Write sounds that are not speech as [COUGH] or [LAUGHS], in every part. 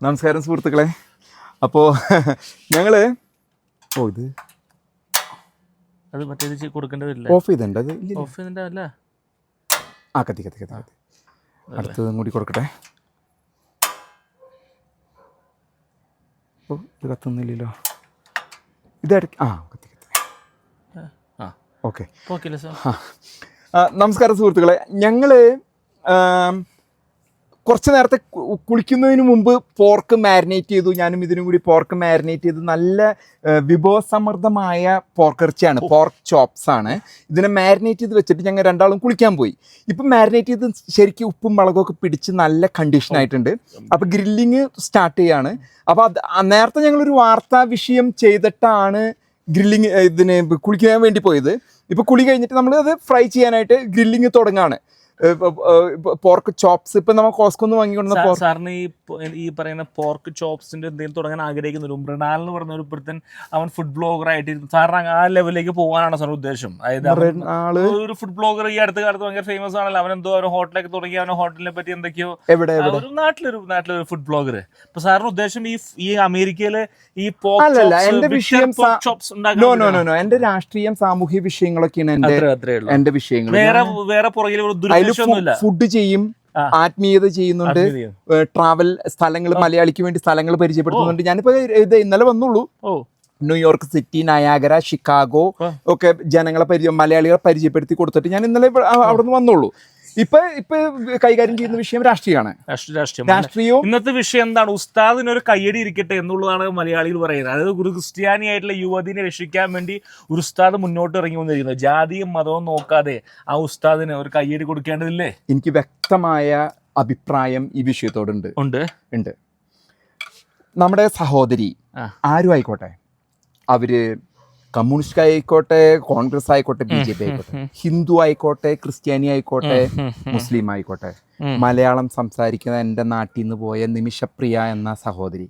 നമസ്കാരം സുഹൃത്തുക്കളെ. അപ്പോൾ [LAUGHS] ഞങ്ങൾ ഓ ഇത് അത് ചെയ്ത് കൊടുക്കേണ്ടതില്ല? ഓഫ് ചെയ്തിട്ടുണ്ട് അത്. ഓഫ് ചെയ്തിട്ടല്ല ആ കത്തി കത്തി കത്തി കത്തി. അടുത്തതും കൂടി കൊടുക്കട്ടെ. ഓ ഇത് കത്തുന്നില്ലല്ലോ. ഇത് ആ കത്തി കത്തി. ആ. ഓക്കെ. Okay sir? ആ. ആ, നമസ്കാരം സുഹൃത്തുക്കളെ. ഞങ്ങൾ കുറച്ച് നേരത്തെ കുളിക്കുന്നതിന് മുമ്പ് പോർക്ക് മാരിനേറ്റ് ചെയ്തു. ഞാനും ഇതിനും കൂടി പോർക്ക് മാരിനേറ്റ് ചെയ്തു. നല്ല വിഭവസമൃദ്ധമായ പോർക്കിറച്ചിയാണ്. പോർക്ക് ചോപ്സ് ആണ്. ഇതിനെ മാരിനേറ്റ് ചെയ്ത് വെച്ചിട്ട് ഞങ്ങൾ രണ്ടാളും കുളിക്കാൻ പോയി. ഇപ്പം മാരിനേറ്റ് ചെയ്ത് ശരിക്കും ഉപ്പും മുളകൊക്കെ പിടിച്ച് നല്ല കണ്ടീഷൻ ആയിട്ടുണ്ട്. അപ്പോൾ ഗ്രില്ലിങ് സ്റ്റാർട്ട് ചെയ്യാണ്. അപ്പോൾ അത് നേരത്തെ ഞങ്ങളൊരു വാർത്താ വിഷയം ചെയ്തിട്ടാണ് ഗ്രില്ലിങ് ഇതിന് കുളിക്കാൻ വേണ്ടി പോയത്. ഇപ്പോൾ കുളി കഴിഞ്ഞിട്ട് നമ്മൾ അത് ഫ്രൈ ചെയ്യാനായിട്ട് ഗ്രില്ലിങ് തുടങ്ങാണ്. പോർക്ക് ചോപ്സ് ഇപ്പൊ നമ്മൾ കോസ്കൊന്ന് വാങ്ങിക്കൊണ്ട് സാറിന് ഈ ഈ പറയുന്ന പോർക്ക് ചോപ്സിന്റെ എന്തെങ്കിലും തുടങ്ങാൻ ആഗ്രഹിക്കുന്നില്ല മൃണാൽ എന്ന് പറഞ്ഞ ഒരു പുരുത്തൻ അവൻ ഫുഡ് ബ്ലോഗർ ആയിട്ട് സാറിന് ആ ലെവലിലേക്ക് പോകാനാണ് സാർ ഉദ്ദേശം. അതായത് അവൻ ഒരു ഫുഡ് ബ്ലോഗർ ഈ അടുത്ത കാലത്ത് ഭയങ്കര ഫേമസ് ആണല്ലോ. അവൻ എന്തോ ഒരു ഹോട്ടലൊക്കെ തുടങ്ങി. അവനെ ഹോട്ടലിനെ പറ്റി എന്തൊക്കെയോ. ഒരു നാട്ടിലൊരു നാട്ടിലൊരു ഫുഡ് ബ്ലോഗർ അപ്പൊ സാറിന് ഉദ്ദേശം ഈ ഈ അമേരിക്കയിലെ ഈ പോർക്ക് എന്റെ വിഷയം നോ നോ നോ നോ എന്റെ രാഷ്ട്രീയം സാമൂഹ്യ വിഷയങ്ങളൊക്കെയാണ് എന്റെ വിഷയങ്ങൾ. വേറെ വേറെ പുറകിൽ ഫുഡ് ചെയ്യും ആത്മീയത ചെയ്യുന്നുണ്ട്. ട്രാവൽ സ്ഥലങ്ങൾ മലയാളിക്ക് വേണ്ടി സ്ഥലങ്ങൾ പരിചയപ്പെടുത്തുന്നുണ്ട്. ഞാനിപ്പോ ഇത് ഇന്നലെ വന്നുള്ളൂ. New York city Niagara Chicago ഒക്കെ ജനങ്ങളെ പരിചയം മലയാളികളെ പരിചയപ്പെടുത്തി കൊടുത്തിട്ട് ഞാൻ ഇന്നലെ അവിടെ നിന്ന് വന്നുള്ളൂ. ഇപ്പൊ ഇപ്പൊ കൈകാര്യം ചെയ്യുന്ന വിഷയം രാഷ്ട്രീയമാണ്. രാഷ്ട്രീയ രാഷ്ട്രീയം രാഷ്ട്രീയവും ഇന്നത്തെ വിഷയം എന്താണ്? ഉസ്താദിന് ഒരു കയ്യടി ഇരിക്കട്ടെ എന്നുള്ളതാണ് മലയാളികൾ പറയുന്നത്. അതായത് ഒരു ക്രിസ്ത്യാനി ആയിട്ടുള്ള യുവതിനെ രക്ഷിക്കാൻ വേണ്ടി ഒരു ഉസ്താദ് മുന്നോട്ട് ഇറങ്ങി വന്നിരിക്കുന്നത് ജാതിയും മതവും നോക്കാതെ ആ ഉസ്താദിന് ഒരു കയ്യടി കൊടുക്കേണ്ടതില്ലേ? എനിക്ക് വ്യക്തമായ അഭിപ്രായം ഈ വിഷയത്തോടുണ്ട്. ഉണ്ട്. ഉണ്ട്. നമ്മുടെ സഹോദരി. ആരും ആയിക്കോട്ടെ. അവർ കമ്മ്യൂണിസ്റ്റ് ആയിക്കോട്ടെ കോൺഗ്രസ് ആയിക്കോട്ടെ ബി ജെ പി ആയിക്കോട്ടെ ഹിന്ദു ആയിക്കോട്ടെ ക്രിസ്ത്യാനി ആയിക്കോട്ടെ മുസ്ലിം ആയിക്കോട്ടെ. മലയാളം സംസാരിക്കുന്ന എന്റെ നാട്ടിൽ നിന്ന് പോയ നിമിഷപ്രിയ എന്ന സഹോദരി.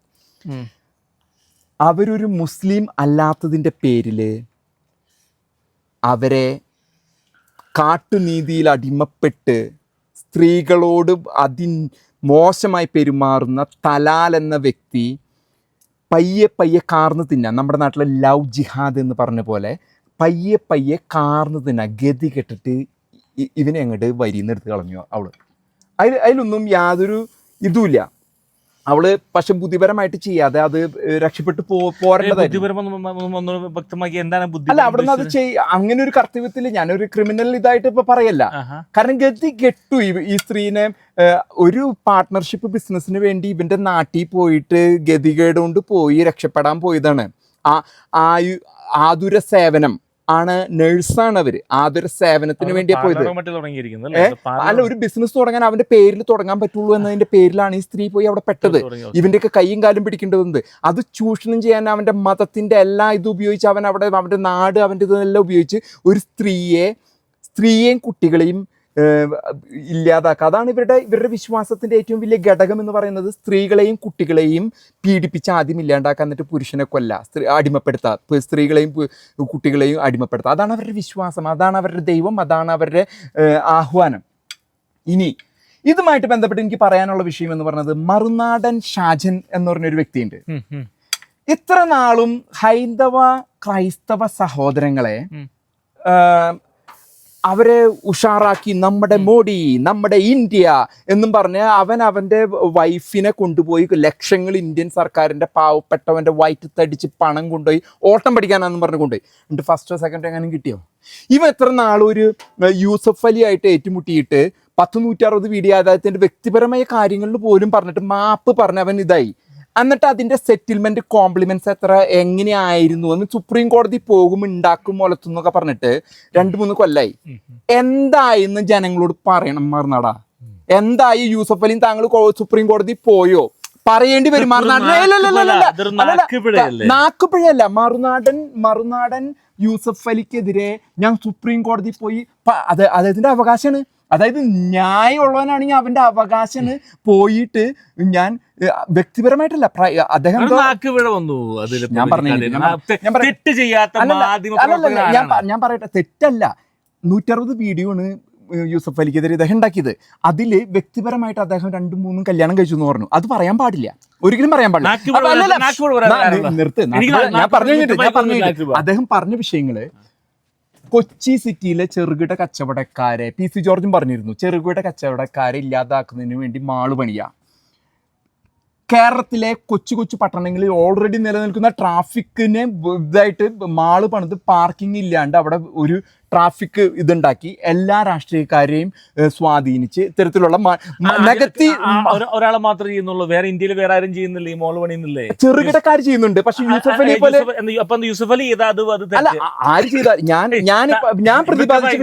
അവരൊരു മുസ്ലിം അല്ലാത്തതിന്റെ പേരിൽ അവരെ കാട്ടുനീതിയിൽ അടിമപ്പെട്ട് സ്ത്രീകളോട് അതി മോശമായി പെരുമാറുന്ന തലാൽ എന്ന വ്യക്തി പയ്യെ പയ്യെ കാർന്ന് തിന്നാൻ നമ്മുടെ നാട്ടിലെ ലവ് ജിഹാദ് എന്ന് പറഞ്ഞ പോലെ പയ്യെ പയ്യെ കാർന്ന് തിന്നാൻ ഗതി കെട്ടിട്ട് ഇവനെ അങ്ങോട്ട് വരിന്നെടുത്ത് കളഞ്ഞു അവൾ. അതിൽ അതിലൊന്നും യാതൊരു ഇതുമില്ല അവൾ പക്ഷെ ബുദ്ധിപരമായിട്ട് ചെയ്യാതെ അത് രക്ഷപ്പെട്ടു പോരേണ്ടതായിരുന്നു. വ്യക്തമാക്കി എന്താണ് ബുദ്ധി അല്ല അവിടെ നിന്ന് അത് അങ്ങനെ ഒരു കർത്തവ്യത്തിൽ ഞാനൊരു ക്രിമിനൽ ഇതായിട്ട് ഇപ്പൊ പറയല്ല. കാരണം ഗതി കെട്ടു. ഈ- സ്ത്രീനെ ഒരു പാർട്ട്ണർഷിപ്പ് ബിസിനസ്സിന് വേണ്ടി ഇവന്റെ നാട്ടിൽ പോയിട്ട് ഗതികേട് കൊണ്ട് പോയി രക്ഷപ്പെടാൻ പോയതാണ്. ആ ആയു ആതുര സേവനം. ആണ് നഴ്സാണ് അവർ ആതുര സേവനത്തിന് വേണ്ടി പോയത്? അല്ലേ? ഒരു ബിസിനസ് തുടങ്ങാൻ അവന്റെ പേരിൽ തുടങ്ങാൻ പറ്റുള്ളൂ എന്നതിന്റെ പേരിലാണ് ഈ സ്ത്രീ പോയി അവിടെ പെട്ടത്. ഇവന്റെയൊക്കെ കൈയും കാലും പിടിക്കേണ്ടതുണ്ട് അത് ചൂഷണം ചെയ്യാൻ അവന്റെ മതത്തിന്റെ എല്ലാ ഇതും ഉപയോഗിച്ച് അവൻ അവിടെ അവന്റെ നാട് അവന്റെ ഇതെല്ലാം ഉപയോഗിച്ച് ഒരു സ്ത്രീയെ സ്ത്രീയെയും കുട്ടികളെയും ഇല്ലാതാക്കുക. അതാണ് ഇവരുടെ ഇവരുടെ വിശ്വാസത്തിന്റെ ഏറ്റവും വലിയ ഘടകം എന്ന് പറയുന്നത് സ്ത്രീകളെയും കുട്ടികളെയും പീഡിപ്പിച്ച് ആദ്യം ഇല്ലാണ്ടാക്കുക എന്നിട്ട് പുരുഷനെ കൊല്ല സ്ത്രീ അടിമപ്പെടുത്തുക സ്ത്രീകളെയും കുട്ടികളെയും അടിമപ്പെടുത്തുക അതാണ് അവരുടെ വിശ്വാസം അതാണ് അവരുടെ ദൈവം അതാണ് അവരുടെ ആഹ്വാനം. ഇനി ഇതുമായിട്ട് ബന്ധപ്പെട്ട് എനിക്ക് പറയാനുള്ള വിഷയം എന്ന് പറയുന്നത് മറുനാടൻ ഷാജൻ എന്ന് പറഞ്ഞൊരു വ്യക്തിയുണ്ട്. ഇത്ര നാളും ഹൈന്ദവ ക്രൈസ്തവ സഹോദരങ്ങളെ അവരെ ഉഷാറാക്കി നമ്മുടെ മോഡി നമ്മുടെ ഇന്ത്യ എന്നും പറഞ്ഞ് അവൻ അവന്റെ വൈഫിനെ കൊണ്ടുപോയി ലക്ഷങ്ങൾ ഇന്ത്യൻ സർക്കാരിന്റെ പാവപ്പെട്ടവന്റെ വയറ്റ് തടിച്ച് പണം കൊണ്ടുപോയി ഓട്ടം പഠിക്കാനാണെന്ന് പറഞ്ഞ് കൊണ്ടുപോയി. എന്നിട്ട് ഫസ്റ്റോ സെക്കൻഡോ എങ്ങനെ കിട്ടിയോ? ഇവൻ എത്ര നാളൊരു യൂസഫ് അലി ആയിട്ട് ഏറ്റുമുട്ടിയിട്ട് പത്ത് നൂറ്ററുപത് വീഡിയോ അദ്ദേഹത്തിന്റെ വ്യക്തിപരമായ കാര്യങ്ങളിൽ പോലും പറഞ്ഞിട്ട് മാപ്പ് പറഞ്ഞവൻ ഇതായി. എന്നിട്ട് അതിന്റെ സെറ്റിൽമെന്റ് കോംപ്ലിമെന്റ്സ് എത്ര എങ്ങനെയായിരുന്നു എന്ന് സുപ്രീം കോടതി പോകും ഉണ്ടാക്കും മുലത്തുന്നൊക്കെ പറഞ്ഞിട്ട് രണ്ട് മൂന്ന് കൊല്ലായി. എന്തായിന്ന് ജനങ്ങളോട് പറയണം മറുനാടാ. എന്തായി യൂസഫ് അലിയും താങ്കൾ സുപ്രീം കോടതി പോയോ? പറയേണ്ടി വരും മറുനാടൻ നാക്കുപിഴയല്ലേ? മറുനാടൻ മറുനാടൻ യൂസഫ് അലിക്കെതിരെ ഞാൻ സുപ്രീം കോടതി പോയി അത് അദ്ദേഹത്തിന്റെ അവകാശമാണ്. അതായത് ന്യായമുള്ളവനാണെങ്കിൽ അവന്റെ അവകാശം പോയിട്ട് ഞാൻ വ്യക്തിപരമായിട്ടല്ല. അദ്ദേഹം ഞാൻ പറഞ്ഞു ഞാൻ പറയട്ടെ. തെറ്റല്ല. നൂറ്ററുപത് വീഡിയോ ആണ് യൂസഫ് അലിക്കെതിരെ ഇദ്ദേഹം ഉണ്ടാക്കിയത്. അതിൽ വ്യക്തിപരമായിട്ട് അദ്ദേഹം രണ്ടും മൂന്നും കല്യാണം കഴിച്ചു എന്ന് പറഞ്ഞു. അത് പറയാൻ പാടില്ല. ഒരിക്കലും പറയാൻ പാടില്ല? നിർത്ത്. ഞാൻ പറഞ്ഞു കഴിഞ്ഞിട്ട് ഞാൻ പറഞ്ഞു. അദ്ദേഹം പറഞ്ഞ വിഷയങ്ങൾ കൊച്ചി സിറ്റിയിലെ ചെറുകിട കച്ചവടക്കാരെ പി സി ജോർജും പറഞ്ഞിരുന്നു. ചെറുകിട കച്ചവടക്കാരെ ഇല്ലാതാക്കുന്നതിന് വേണ്ടി മാൾ പണിയാ കേരളത്തിലെ കൊച്ചു കൊച്ചു പട്ടണങ്ങളിൽ ഓൾറെഡി നിലനിൽക്കുന്ന ട്രാഫിക്കിനെ ഇതായിട്ട് മാൾ പണിത് പാർക്കിംഗ് ഇല്ലാണ്ട് അവിടെ ഒരു ട്രാഫിക് ഇതുണ്ടാക്കി എല്ലാ രാഷ്ട്രീയക്കാരെയും സ്വാധീനിച്ച് ഇത്തരത്തിലുള്ള നെഗത്തി ഒരാളെ മാത്രമേ ചെയ്യുന്നുള്ളൂ. വേറെ ഇന്ത്യയിൽ വേറെ ആരും ചെയ്യുന്നില്ലേ? ഈ മോൾ പണിയുന്നില്ലേ? ചെറുകിടക്കാർ ചെയ്യുന്നുണ്ട്. പക്ഷെ യൂസഫ് അലി പോലെ യൂസഫ്- അലി അല്ല ആര് ചെയ്താ? ഞാൻ ഞാൻ ഞാൻ പ്രതിപാദിച്ച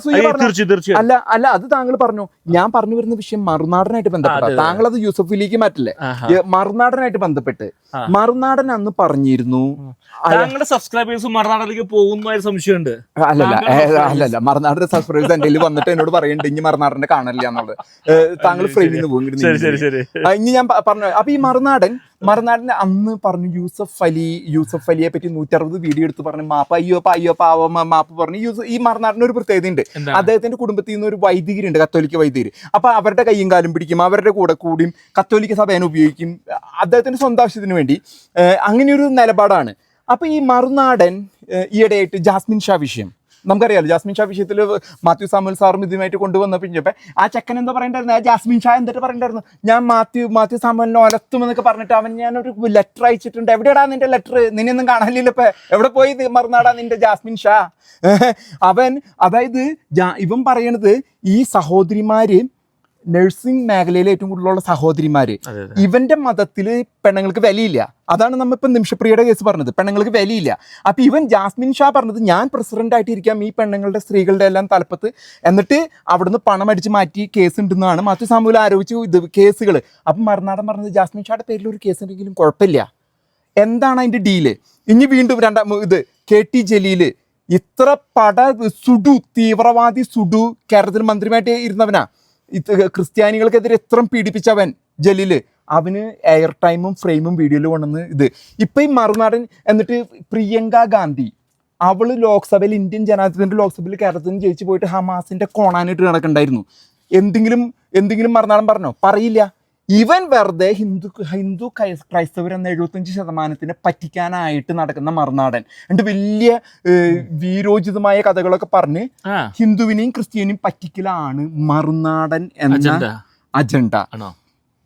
സൂയി അല്ല അല്ല അത് താങ്കൾ പറഞ്ഞു. ഞാൻ പറഞ്ഞു വരുന്ന വിഷയം മറുനാടനായിട്ട് ബന്ധപ്പെട്ട. താങ്കൾ അത് യൂസഫിലേക്ക് മാറ്റില്ലേ. മറുനാടനായിട്ട് ബന്ധപ്പെട്ട്. മറുനാടൻ അന്ന് പറഞ്ഞിരുന്നു. താങ്കളുടെ സബ്സ്ക്രൈബേഴ്സ് സംശയമുണ്ട്. അല്ലല്ല. അല്ലല്ല. മറുനാടന്റെ സബ്സ്ക്രൈബേഴ്സ് എന്റെ വന്നിട്ട് എന്നോട് പറയുന്നുണ്ട് ഇനി മറുനാടനെ കാണലില്ല എന്നുള്ളത്. താങ്കൾ ഫ്രെയിമിൽ നിന്ന് പോകും ഇനി. ഞാൻ പറഞ്ഞു അപ്പൊ ഈ മറുനാടൻ മറുനാടന് അന്ന് പറഞ്ഞു യൂസഫ് അലി യൂസഫ് അലിയെ പറ്റി നൂറ്ററുപത് വീഡിയോ എടുത്ത് പറഞ്ഞു മാപ്പ അയ്യോ അയ്യോ പാവ മാപ്പ് പറഞ്ഞു. യൂസഫ് ഈ മറുനാടിന് ഒരു പ്രത്യേകത ഉണ്ട്. അദ്ദേഹത്തിന്റെ കുടുംബത്തിൽ നിന്ന് ഒരു വൈദികരുണ്ട് ഉണ്ട് കത്തോലിക്ക വൈദികർ അപ്പൊ അവരുടെ കൈയും കാലും പിടിക്കും അവരുടെ കൂടെ കൂടിയും കത്തോലിക്ക സഭേനെ ഉപയോഗിക്കും. അദ്ദേഹത്തിന്റെ സ്വന്തം ആവശ്യത്തിന് വേണ്ടി അങ്ങനെ അങ്ങനെയൊരു നിലപാടാണ്. അപ്പൊ ഈ മറുനാടൻ ഈയിടെയായിട്ട് ജാസ്മിൻ ഷാ വിഷയം. നമുക്കറിയാലോ ജാസ്മിൻ ഷാ വിഷയത്തിൽ മാത്യു സാമുൽ സാറും ഇതുമായിട്ട് കൊണ്ടുവന്ന പിന്നപ്പോ ആ ചെക്കൻ എന്താ പറയണ്ടായിരുന്നു? ആ ജാസ്മിൻ ഷാ എന്നിട്ട് പറയണ്ടായിരുന്നു? ഞാൻ മാത്യു മാത്യു സാമുലിനെ ഒലത്തും എന്നൊക്കെ പറഞ്ഞിട്ട് അവൻ ഞാൻ ഒരു ലെറ്റർ അയച്ചിട്ടുണ്ട്. എവിടെയാടാ നിന്റെ ലെറ്റർ നിന്നെയൊന്നും കാണാനില്ല ഇപ്പൊ. എവിടെ പോയി മറന്നാടാ നിന്റെ ജാസ്മിൻ ഷാ? അവൻ അതായത് ഇവൻ പറയണത് ഈ സഹോദരിമാര് നഴ്സിംഗ് മേഖലയിലെ ഏറ്റവും കൂടുതലുള്ള സഹോദരിമാര്. ഇവന്റെ മതത്തിൽ പെണ്ണുങ്ങൾക്ക് വിലയില്ല. അതാണ് നമ്മ ഇപ്പം നിമിഷപ്രിയയുടെ കേസ് പറഞ്ഞത്. പെണ്ണുങ്ങൾക്ക് വിലയില്ല. അപ്പൊ ഇവൻ ജാസ്മിൻ ഷാ പറഞ്ഞത് ഞാൻ പ്രസിഡന്റ് ആയിട്ടിരിക്കാം. ഈ പെണ്ണുങ്ങളുടെ സ്ത്രീകളുടെ എല്ലാം തലപ്പത്ത്. എന്നിട്ട് അവിടുന്ന് പണം അടിച്ച് മാറ്റി കേസ് ഉണ്ടെന്നാണ് മാത്യു സാമൂല ആരോപിച്ചു ഇത് കേസുകൾ അപ്പം മറുനാടൻ പറഞ്ഞത് ജാസ്മിൻ ഷാടെ പേരിൽ ഒരു കേസ് ഉണ്ടെങ്കിലും കുഴപ്പമില്ല. എന്താണ് അതിന്റെ ഡീൽ ഇനി വീണ്ടും രണ്ടാം ഇത് കെ ടി ജലീൽ ഇത്ര പട സുഡു തീവ്രവാദി സുഡു കേരളത്തിൽ മന്ത്രിയുമായിട്ട് ഇരുന്നവനാ. ക്രിസ്ത്യാനികൾക്കെതിരെ എത്ര പീഡിപ്പിച്ചവൻ ജലീൽ. അവന് എയർ ടൈമും ഫ്രെയിമും വീഡിയോയിൽ കൊണ്ടുവന്ന് ഇത്. ഇപ്പൊ ഈ മറുനാടൻ എന്നിട്ട് പ്രിയങ്ക ഗാന്ധി അവൾ ലോക്സഭയിൽ ഇന്ത്യൻ ജനാധിപത്യത്തിന്റെ ലോക്സഭയിൽ കേരളത്തിൽ നിന്ന് ജയിച്ചു പോയിട്ട് ഹമാസിന്റെ കോണാനായിട്ട് നടക്കണ്ടായിരുന്നു. എന്തെങ്കിലും എന്തെങ്കിലും മറുനാടൻ പറഞ്ഞോ? പറയില്ല. ഇവൻ വെറുതെ ഹിന്ദു ഹിന്ദു ക്രൈ- ക്രൈസ്തവർ എന്ന എഴുപത്തഞ്ച് ശതമാനത്തിനെ പറ്റിക്കാനായിട്ട് നടക്കുന്ന മറുനാടൻ. എന്നിട്ട് വലിയ വീരോചിതമായ കഥകളൊക്കെ പറഞ്ഞ് ഹിന്ദുവിനെയും ക്രിസ്ത്യനെയും പറ്റിക്കലാണ് മറുനാടൻ എന്ന അജണ്ട.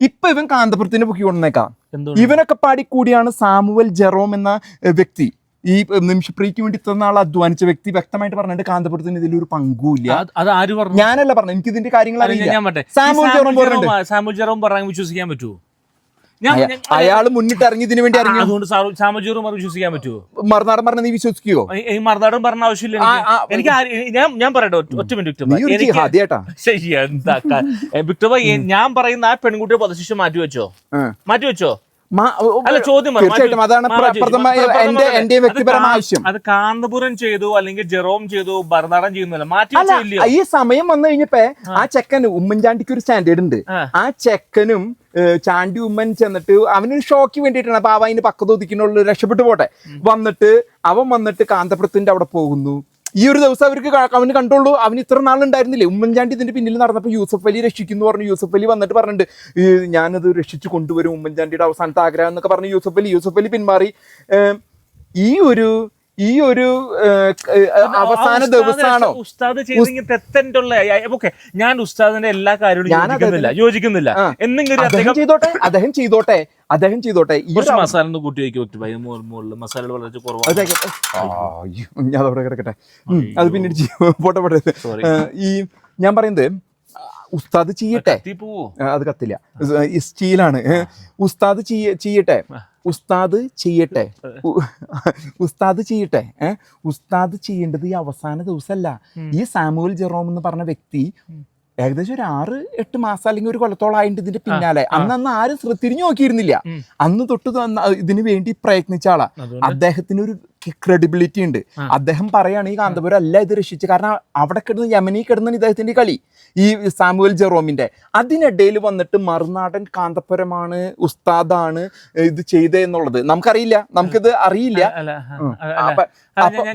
ഇപ്പൊ ഇവൻ കാന്തപുരത്തിന് പൊക്കി കൊണ്ടേക്കാം എന്തുകൊണ്ട്? ഇവനൊക്കെ പാടിക്കൂടിയാണ് സാമുവൽ ജെറോം എന്ന വ്യക്തി. ഈ നിമിഷ പ്രീക്ക് വേണ്ടി തന്ന നാൾ അധ്വാനിച്ച വ്യക്തി വ്യക്തമായിട്ട് പറഞ്ഞിട്ട് കാന്തപുരത്തിന് ഇതിലൊരു പങ്കുമില്ല. അത് ആര് പറഞ്ഞു? ഞാനല്ല പറഞ്ഞു എനിക്ക് ഇതിന്റെ കാര്യങ്ങൾ അറിയില്ല. സാമുൽ ജെറോം വിശ്വസിക്കാൻ പറ്റുമോ അയാൾ മുന്നിട്ട് ഇറങ്ങി ഇതിനു വേണ്ടി ഇറങ്ങി അതുകൊണ്ട് സാമുജീറും വിശ്വസിക്കാൻ പറ്റുമോ മറുനാടൻ പറഞ്ഞ നീ വിശ്വസിക്കുവോ? ഈ- മറുനാടൻ മറുനാടും പറഞ്ഞ ആവശ്യമില്ല എനിക്ക്. ഞാൻ ഞാൻ പറയട്ടെ. ഒറ്റ- മിനിറ്റ് വിക്ടർ ഞാൻ പറയുന്ന ആ പെൺകുട്ടിയെ പ്രദർശിച്ച് മാറ്റി വെച്ചോ മാറ്റി വെച്ചോ അല്ല ചോദ്യം തീർച്ചയായിട്ടും അതാണ് എന്റെ എന്റെ വ്യക്തിപരമായ ആവശ്യം. അത് കാന്തപുരം ചെയ്തു അല്ലെങ്കിൽ ജെറോം ചെയ്തു ഭരതനാടൻ ചെയ്യുന്നില്ല മാറ്റി ഈ സമയം വന്നു കഴിഞ്ഞപ്പോ ആ. ചെക്കന് ഉമ്മൻചാണ്ടിക്ക് ഒരു സ്റ്റാൻഡേർഡ് ഉണ്ട്. ആ. ആ ചെക്കനും ചാണ്ടി ഉമ്മൻ ചെന്നിട്ട് അവനൊരു ഷോക്ക് വേണ്ടിയിട്ടാണ്. അപ്പൊ അവ അതിന് പക്കത്ത് ഒതുക്കിനുള്ള രക്ഷപ്പെട്ടു പോട്ടെ. വന്നിട്ട് അവൻ വന്നിട്ട് കാന്തപുരത്തിന്റെ അവിടെ പോകുന്നു. ഈ ഒരു ദിവസം അവർക്ക് അവന് കണ്ടുള്ളൂ അവന് ഇത്ര നാളുണ്ടായിരുന്നില്ലേ? ഉമ്മൻചാണ്ടി ഇതിന്റെ പിന്നിൽ നടന്നപ്പോൾ യൂസഫ് അലി രക്ഷിക്കുന്നു പറഞ്ഞു. യൂസഫ് അലി വന്നിട്ട് പറഞ്ഞിട്ടുണ്ട് "ഈ ഞാനത് രക്ഷിച്ചു കൊണ്ടുവരും ഉമ്മൻചാണ്ടിയുടെ അവസാനത്തെ ആഗ്രഹം എന്നൊക്കെ പറഞ്ഞു യൂസഫ് അലി. യൂസഫ് അലി പിന്മാറി. ഈ ഒരു ഈ ഒരു അവസാന ദിവസമാണോ ഉസ്താദ് ഓക്കെ. ഞാൻ ഉസ്താദിന്റെ എല്ലാ കാര്യങ്ങളും ഞാൻ യോജിക്കുന്നില്ല യോജിക്കുന്നില്ല. ആ. എന്തെങ്കിലും അദ്ദേഹം ചെയ്തോട്ടെ അദ്ദേഹം ചെയ്തോട്ടെ അദ്ദേഹം ചെയ്തോട്ടെ. ഈ മസാല ഒന്ന് കൂട്ടി മുകളിൽ മസാലകൾ വളരെ കുറവാണ്. ഞാൻ അതവിടെ കിടക്കട്ടെ. അത് പിന്നീട്. പോട്ടെ പോട്ടെ. ഈ ഞാൻ പറയുന്നത് ഉസ്താദ് ചെയ്യട്ടെ. അത് കത്തില്ല. സ്റ്റീലാണ്. ഉസ്താദ് ചെയ്യട്ടെ. ഉസ്താദ് ചെയ്യട്ടെ. ഉസ്താദ് ചെയ്യട്ടെ. ഉസ്താദ് ചെയ്യേണ്ടത് ഈ അവസാന ദിവസമല്ല ഈ സാമുവൽ ജെറോം എന്ന് പറഞ്ഞ വ്യക്തി ഏകദേശം ഒരു ആറ് എട്ട് മാസം അല്ലെങ്കിൽ ഒരു കൊല്ലത്തോളം ആയിട്ട് ഇതിന്റെ പിന്നാലെ. അന്ന് അന്ന് ആരും തിരിഞ്ഞു നോക്കിയിരുന്നില്ല. അന്ന് തൊട്ട് ഇത് ഇതിനു വേണ്ടി പ്രയത്നിച്ച ആളാ. അദ്ദേഹത്തിന് ഒരു ക്രെഡിബിലിറ്റി ഉണ്ട്. അദ്ദേഹം പറയാണ് ഈ കാന്തപുരം അല്ല ഇത് രക്ഷിച്ചു കാരണം അവിടെ കിടന്ന് യമനി കിടന്നാണ് ഇദ്ദേഹത്തിന്റെ കളി. ഈ സാമുവൽ ജെറോമിന്റെ അതിനിടയിൽ വന്നിട്ട് മറുനാടൻ കാന്തപുരമാണ് ഉസ്താദാണ് ഇത് ചെയ്തേ എന്നുള്ളത്. നമുക്കറിയില്ല. നമുക്കിത് അറിയില്ല.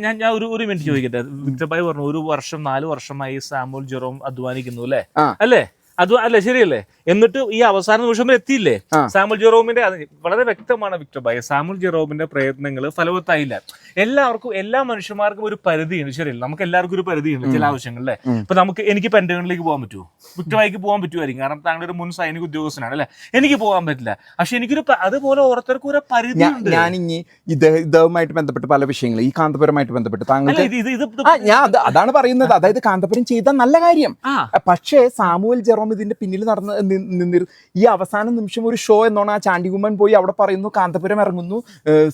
ഞാൻ ഒരു ഒരു മിനിറ്റ് ചോദിക്കട്ടെ. വിക്ടർ ഭായി പറഞ്ഞു ഒരു വർഷം നാല് വർഷമായി സാമുവൽ ജെറോം അധ്വാനിക്കുന്നു അല്ലേ? അല്ലേ? അത് അല്ല ശരിയല്ലേ? എന്നിട്ട് ഈ അവസാന നിമിഷം വരെ എത്തിയില്ലേ? സാമുൽ ജെറോമിന്റെ വളരെ വ്യക്തമാണ് വിക്ടർ ബൈ സാമുൽ ജെറോമിന്റെ പ്രയത്നങ്ങൾ ഫലവത്തായില്ല. എല്ലാവർക്കും എല്ലാ മനുഷ്യന്മാർക്കും ഒരു പരിധിയുണ്ട്. ശരിയല്ല? നമുക്ക് എല്ലാവർക്കും ഒരു പരിധിയുണ്ട് ചില ആവശ്യങ്ങളിലെ. ഇപ്പൊ നമുക്ക് എനിക്ക് പെന്റഗണിലേക്ക് പോകാൻ പറ്റുമോ? വിക്ടർ ഭായിക്ക് പോകാൻ പറ്റുമായിരിക്കും. കാരണം താങ്കൾ ഒരു മുൻ സൈനിക ഉദ്യോഗസ്ഥനാണ് അല്ലെ? എനിക്ക് പോകാൻ പറ്റില്ല. പക്ഷെ എനിക്കൊരു അതുപോലെ ഓരോരുത്തർക്കും ഒരു പരിധി ഞാൻ ഇനി ഇദ്ദേഹവുമായിട്ട് ഇതുമായിട്ട് ബന്ധപ്പെട്ട് പല വിഷയങ്ങൾ ഈ കാന്തപുരമായിട്ട് ബന്ധപ്പെട്ട് ആ ഞാൻ അതാണ് പറയുന്നത്. അതായത് കാന്തപുരം ചെയ്ത നല്ല കാര്യം. പക്ഷേ സാമൂഹ്യ ജെറോം ഇതിന്റെ പിന്നിൽ നടന്ന് നിന്നിരുന്നു നിന്നിരു ഈ അവസാന നിമിഷം ഒരു ഷോ എന്നോണം ആ ചാണ്ടികുമ്മൻ പോയി അവിടെ പറയുന്നു കാന്തപുരം ഇറങ്ങുന്നു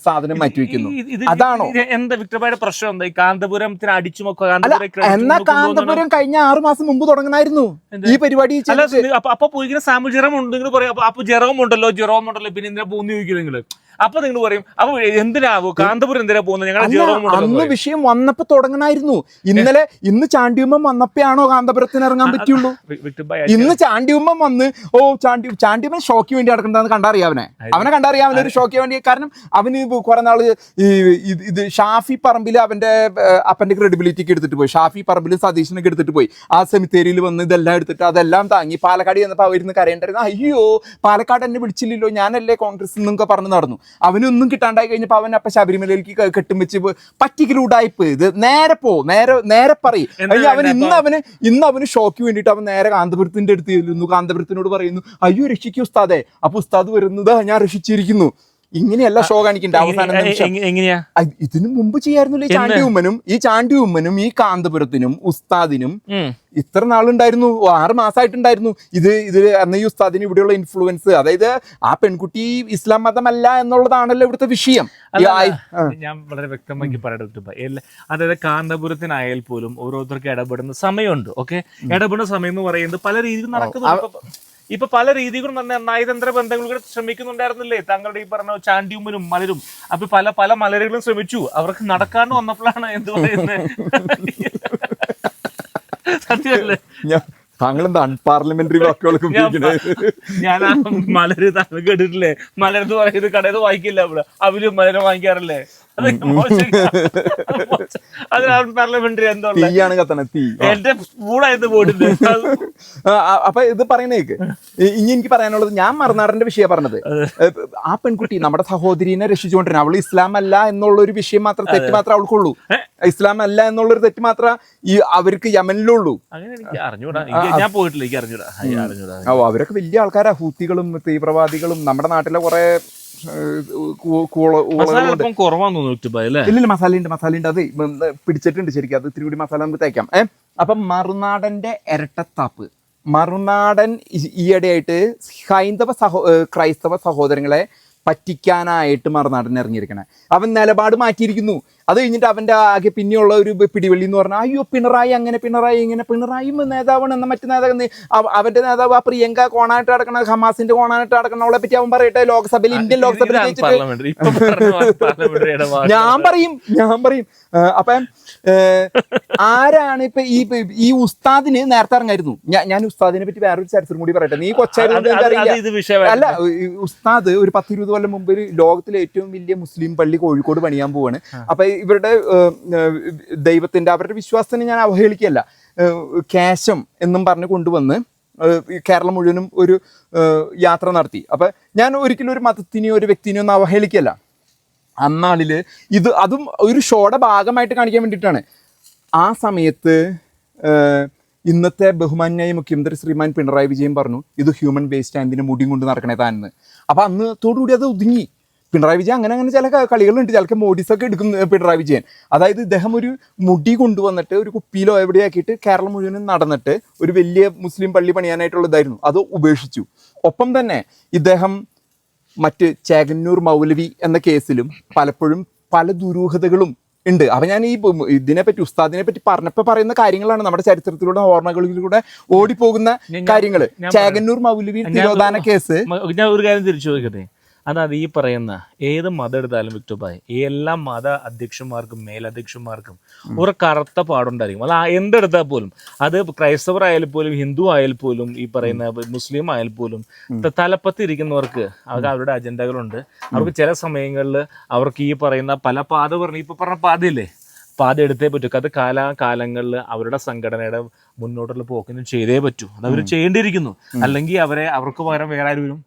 സാധനം മാറ്റിവെക്കുന്നു അതാണോ? എന്താ വിക്ടറുടെ പ്രശ്നം എന്താ? കാന്തപുരം കാന്തപുരത്തിന് അടിച്ചു എന്നാ കാന്തപുരം കഴിഞ്ഞ ആറു മാസം മുമ്പ് തുടങ്ങണമായിരുന്നു ഈ പരിപാടി. അപ്പൊ പോയിക്കുന്ന സാമൂഹ്യം ഉണ്ടെങ്കിൽ ജെറോം ഉണ്ട് നിങ്ങൾ പറയും. അപ്പൊ ജെറോം ഉണ്ടല്ലോ ജെറോം ഉണ്ടല്ലോ പിന്നെ എന്തിനാ പോകുന്ന ചോദിക്കും നിങ്ങൾ അപ്പൊ നിങ്ങൾ പറയും അപ്പൊ എന്തിനാവോ? കാന്തപുരം എന്തിനാ പോകുന്നത്? ഞങ്ങൾ അന്ന് വിഷയം വന്നപ്പോ തുടങ്ങണായിരുന്നു ഇന്നലെ ഇന്ന് ചാണ്ടിയുമ്പം വന്നപ്പോഴാണോ കാന്തപുരത്തിന് ഇറങ്ങാൻ പറ്റുള്ളൂ ഇന്ന് ചാണ്ടിയുമ്പം വന്ന് ഓ ചാണ്ടി ചാണ്ടിയുമ്മൻ ഷോക്ക് വേണ്ടി നടക്കണ്ടെന്ന് കണ്ടറിയാവനെ. അവനെ കണ്ടറിയാവുന്ന ഒരു ഷോക്ക് വേണ്ടി. കാരണം അവന് കുറെ നാൾ ഈ ഇത് ഷാഫി പറമ്പിൽ അവന്റെ അപ്പന്റെ ക്രെഡിബിലിറ്റിക്ക് എടുത്തിട്ട് പോയി. ഷാഫി പറമ്പിൽ സതീഷിനൊക്കെ എടുത്തിട്ട് പോയി. ആ സെമിത്തേരിയിൽ വന്ന് ഇതെല്ലാം എടുത്തിട്ട് അതെല്ലാം താങ്ങി. പാലക്കാട് ചെന്നപ്പോൾ അവരിന്ന് കരയുണ്ടായിരുന്നു അയ്യോ പാലക്കാട് എന്നെ വിളിച്ചില്ലല്ലോ. ഞാനല്ലേ കോൺഗ്രസ് എന്നൊക്കെ പറഞ്ഞു നടന്നു. അവനൊന്നും കിട്ടാണ്ടായി കഴിഞ്ഞപ്പോൾ അവൻ അപ്പൊ ശബരിമലയിലേക്ക് കെട്ടും വെച്ച് പറ്റിക്കലുണ്ടായിപ്പ് ഇത് നേരെ പോ നേരെ നേരെ പറയും. അവൻ ഇന്ന് അവന് ഇന്ന് അവന് ഷോക്ക് വേണ്ടിയിട്ട് അവൻ നേരെ കാന്തപുരത്തിന്റെ അടുത്ത് ചെല്ലുന്നു. കാന്തപുരത്തിനോട് പറയുന്നു അയ്യോ രക്ഷിക്കൂ ഉസ്താദെ. അപ്പൊ ഉസ്താദ് വരുന്നത് ഞാൻ രക്ഷിച്ചിരിക്കുന്നു. ഇങ്ങനെയല്ല ഷോ കാണിക്കണ്ട? അവസാന എങ്ങനെയാ? ഇതിനു മുമ്പ് ചെയ്യായിരുന്നില്ല ഈ ചാണ്ടി ഉമ്മനും ഈ ചാണ്ടി ഉമ്മനും ഈ കാന്തപുരത്തിനും ഉസ്താദിനും ഇത്ര നാളുണ്ടായിരുന്നു. ആറ് മാസമായിട്ടുണ്ടായിരുന്നു ഇത് ഇത് അന്ന് ഈ ഉസ്താദിന് ഇവിടെയുള്ള ഇൻഫ്ലുവൻസ് അതായത് ആ പെൺകുട്ടി ഇസ്ലാം മതമല്ല എന്നുള്ളതാണല്ലോ ഇവിടുത്തെ വിഷയം. ഞാൻ വളരെ വ്യക്തമാക്കി പറയട്ടെ. അതായത് കാന്തപുരത്തിനായാൽ പോലും ഓരോരുത്തർക്ക് ഇടപെടുന്ന സമയമുണ്ട് ഓക്കെ? ഇടപെടുന്ന സമയം എന്ന് പറയുന്നത് പല രീതിയിൽ നടക്കുന്നുണ്ട്. ഇപ്പൊ- പല രീതികളും തന്നെ നയതന്ത്ര ബന്ധങ്ങൾ ശ്രമിക്കുന്നുണ്ടായിരുന്നില്ലേ? താങ്കളുടെ ഈ പറഞ്ഞ ചാണ്ടിയുമ്മനും മലരും. അപ്പൊ പല പല മലരുകളും ശ്രമിച്ചു. അവർക്ക് നടക്കാണ്ട് വന്നപ്പോഴാണ് എന്ത് പറയുന്നത് സത്യമല്ലേ? താങ്കളെന്താ അൺപാർലമെന്ററി വാക്കുകളൊക്കെ ഞാൻ ആ മലര് താങ്കൾ കേട്ടിട്ടില്ലേ? മലരെന്ന് പറയുന്നത് കടയിൽ വാങ്ങിക്കില്ല അവിടെ അവരും മലര് വാങ്ങിക്കാറില്ലേ? പാർലമെന്ററി എന്തോ. തീയാണ് കത്തണ തീ. എന്റെ സ്പൂണായിരുന്നു പോയിട്ടുണ്ട് അപ്പൊ ഇത് പറയണേക്ക് ഇനി എനിക്ക് പറയാനുള്ളത് ഞാൻ മറുനാടന്റെ വിഷയം പറഞ്ഞത്. ആ പെൺകുട്ടി നമ്മുടെ സഹോദരിനെ രക്ഷിച്ചുകൊണ്ടിരുന്ന അവൾ ഇസ്ലാം അല്ല എന്നുള്ള ഒരു വിഷയം മാത്രം തെറ്റ് മാത്രം അവൾക്കുള്ളൂ. ഇസ്ലാം അല്ല എന്നുള്ളൊരു തെറ്റ് മാത്രം ഈ അവർക്ക് യമനിലുള്ളൂ. ഓ അവരൊക്കെ വലിയ ആൾക്കാരാ. ഹൂത്തികളും തീവ്രവാദികളും നമ്മുടെ നാട്ടിലെ കുറെ മസാല മസാലയുണ്ട് കുറവാന്ന് തോന്നുന്നു യൂട്യൂബ് അല്ലേ? ഇല്ലില്ല മസാല ഉണ്ട് മസാല ഉണ്ട്. അത് പിടിച്ചിട്ടുണ്ട് ശരിക്കും. അത് ഇത്തിരി കൂടി മസാല നമുക്ക് തേക്കാം. ഏ അപ്പം മറുനാടന്റെ ഇരട്ടത്താപ്പ്. മറുനാടൻ ഈയിടെയായിട്ട് ഹൈന്ദവ സഹോ ക്രൈസ്തവ സഹോദരങ്ങളെ പറ്റിക്കാനായിട്ട് മറുനാടൻ ഇറങ്ങിയിരിക്കണേ. അവൻ നിലപാട് മാറ്റിയിരിക്കുന്നു. അത് കഴിഞ്ഞിട്ട് അവന്റെ ആകെ പിന്നെയുള്ള ഒരു പിടിവള്ളി എന്ന് പറഞ്ഞാൽ അയ്യോ പിണറായി അങ്ങനെ പിണറായി ഇങ്ങനെ പിണറായിയും നേതാവാണ് എന്ന മറ്റു നേതാവ് അവന്റെ അവന്റെ നേതാവ് ആ പ്രിയങ്ക കോണായിട്ട് അടക്കണ ഹമാസിന്റെ കോണായിട്ട് നടക്കണവളെ പറ്റി അവൻ പറയട്ടെ? ലോക്സഭയിൽ ഇന്ത്യൻ ലോക്സഭയിൽ ഞാൻ പറയും ഞാൻ പറയും. അപ്പൊ ആരാണ് ഇപ്പൊ ഈ ഈ ഉസ്താദിന് നേരത്തെ ഇറങ്ങായിരുന്നു. ഞാൻ ഞാൻ ഉസ്താദിനെ പറ്റി വേറൊരു ചരിത്രം കൂടി പറയട്ടെ. നീ കൊച്ചായിരുന്നു അല്ല ഉസ്താദ് ഒരു പത്തിരുപത് കൊല്ലം മുമ്പ് ലോകത്തിലെ ഏറ്റവും വലിയ മുസ്ലിം പള്ളി കോഴിക്കോട് പണിയാൻ പോവാണ്. അപ്പൊ ഇവരുടെ ഏഹ്, അവരുടെ വിശ്വാസത്തിന് ഞാൻ അവഹേളിക്കുകയല്ല. ക്യാശം എന്നും പറഞ്ഞ് കൊണ്ടുവന്ന് കേരളം മുഴുവനും ഒരു യാത്ര നടത്തി. അപ്പം ഞാൻ ഒരിക്കലും ഒരു മതത്തിനെയോ ഒരു വ്യക്തിനെയോ ഒന്നും അവഹേളിക്കല്ല അന്നാളിൽ ഇത് അതും ഒരു ഷോയുടെ ഭാഗമായിട്ട് കാണിക്കാൻ വേണ്ടിയിട്ടാണ്. ആ സമയത്ത് ഇന്നത്തെ ബഹുമാന്യായ മുഖ്യമന്ത്രി ശ്രീമാൻ പിണറായി വിജയൻ പറഞ്ഞു ഇത് ഹ്യൂമൻ വേസ്റ്റ് ആൻഡിന്റെ മുടി കൊണ്ട് നടക്കണേ താനെന്ന്. അപ്പൊ അന്ന് തോടുകൂടി അത് ഒതുങ്ങി. പിണറായി വിജയൻ അങ്ങനെ അങ്ങനെ ചില കളികളുണ്ട്. ചിലക്ക് മോഡീസൊക്കെ എടുക്കും ഏഹ്, പിണറായി വിജയൻ. അതായത് ഇദ്ദേഹം ഒരു മുടി കൊണ്ടുവന്നിട്ട് ഒരു കുപ്പിയിലോ എവിടെയാക്കിയിട്ട് കേരളം മുഴുവനും നടന്നിട്ട് ഒരു വലിയ മുസ്ലിം പള്ളി പണിയാനായിട്ടുള്ള ഇതായിരുന്നു. അത് ഉപേക്ഷിച്ചു. ഒപ്പം തന്നെ ഇദ്ദേഹം മറ്റ് ചേകന്നൂർ മൗലവി എന്ന കേസിലും പലപ്പോഴും പല ദുരൂഹതകളും ഉണ്ട്. അപ്പം ഞാൻ ഈ ഇതിനെപ്പറ്റി ഉസ്താദിനെ പറ്റി പറഞ്ഞപ്പോൾ പറയുന്ന കാര്യങ്ങളാണ് നമ്മുടെ ചരിത്രത്തിലൂടെ ഓർമ്മകളിലൂടെ ഓടിപ്പോകുന്ന കാര്യങ്ങൾ ചേകന്നൂർ മൗലവി തിരോധാന കേസ്. ഞാൻ ഒരു കാര്യം തിരിച്ചു ചോദിക്കട്ടെ? അതായത് ഈ പറയുന്ന ഏത് മതം എടുത്താലും ഈ എല്ലാ മത അധ്യക്ഷന്മാർക്കും മേലധ്യക്ഷന്മാർക്കും ഒരു കറുത്ത പാടുണ്ടായിരിക്കും. അത് എന്തെടുത്താൽ പോലും അത് ക്രൈസ്തവർ ആയാലും പോലും ഹിന്ദു ആയാൽ പോലും ഈ പറയുന്ന മുസ്ലിം ആയാൽ പോലും തലപ്പത്തിരിക്കുന്നവർക്ക് അവർക്ക് അവരുടെ അജണ്ടകളുണ്ട്. അവർക്ക് ചില സമയങ്ങളിൽ അവർക്ക് ഈ പറയുന്ന പല പാത പറഞ്ഞു ഇപ്പൊ പറഞ്ഞ പാതയില്ലേ? പാത എടുത്തേ പറ്റൂ. അത് കാലാകാലങ്ങളിൽ അവരുടെ സംഘടനയുടെ മുന്നോട്ടുള്ള പോക്കിനും ചെയ്തേ പറ്റൂ. അത് അവർ ചെയ്യേണ്ടിയിരിക്കുന്നു. അല്ലെങ്കിൽ അവരെ അവർക്ക് പകരം വേറെ ആരും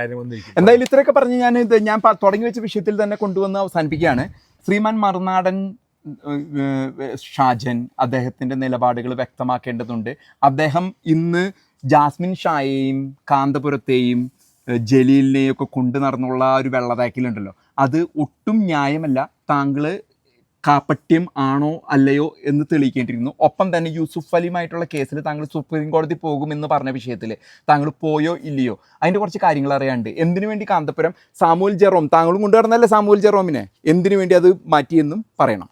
ആരും വന്നിരിക്കും എന്തായാലും ഇത്രയൊക്കെ പറഞ്ഞ് ഞാൻ ഇത് ഞാൻ തുടങ്ങി വെച്ച വിഷയത്തിൽ തന്നെ കൊണ്ടുവന്ന് അവസാനിപ്പിക്കുകയാണ്. ശ്രീമാൻ മറുനാടൻ ഷാജൻ അദ്ദേഹത്തിന്റെ നിലപാടുകൾ വ്യക്തമാക്കേണ്ടതുണ്ട്. അദ്ദേഹം ഇന്ന് ജാസ്മിൻ ഷായെയും കാന്തപുരത്തെയും ജലീലിനെയും ഒക്കെ കൊണ്ടു നടന്നുള്ള ഒരു വെള്ളതാക്കിലുണ്ടല്ലോ അത് ഒട്ടും ന്യായമല്ല. താങ്കൾ കാപ്പട്യം ആണോ അല്ലയോ എന്ന് തെളിയിക്കേണ്ടിയിരുന്നു. ഒപ്പം തന്നെ യൂസുഫ് അലിയുമായിട്ടുള്ള കേസിൽ താങ്കൾ സുപ്രീം കോടതി പോകുമെന്ന് പറഞ്ഞ വിഷയത്തിൽ താങ്കൾ പോയോ ഇല്ലയോ? അതിന്റെ കുറച്ച് കാര്യങ്ങൾ അറിയാണ്ട് എന്തിനു വേണ്ടി കാന്തപുരം സാമൂൽ ജെറോം താങ്കളും കൊണ്ടുവരുന്നല്ലേ സാമൂൽ ജെറോമിനെ? എന്തിനു വേണ്ടി അത് മാറ്റിയെന്നും പറയണം.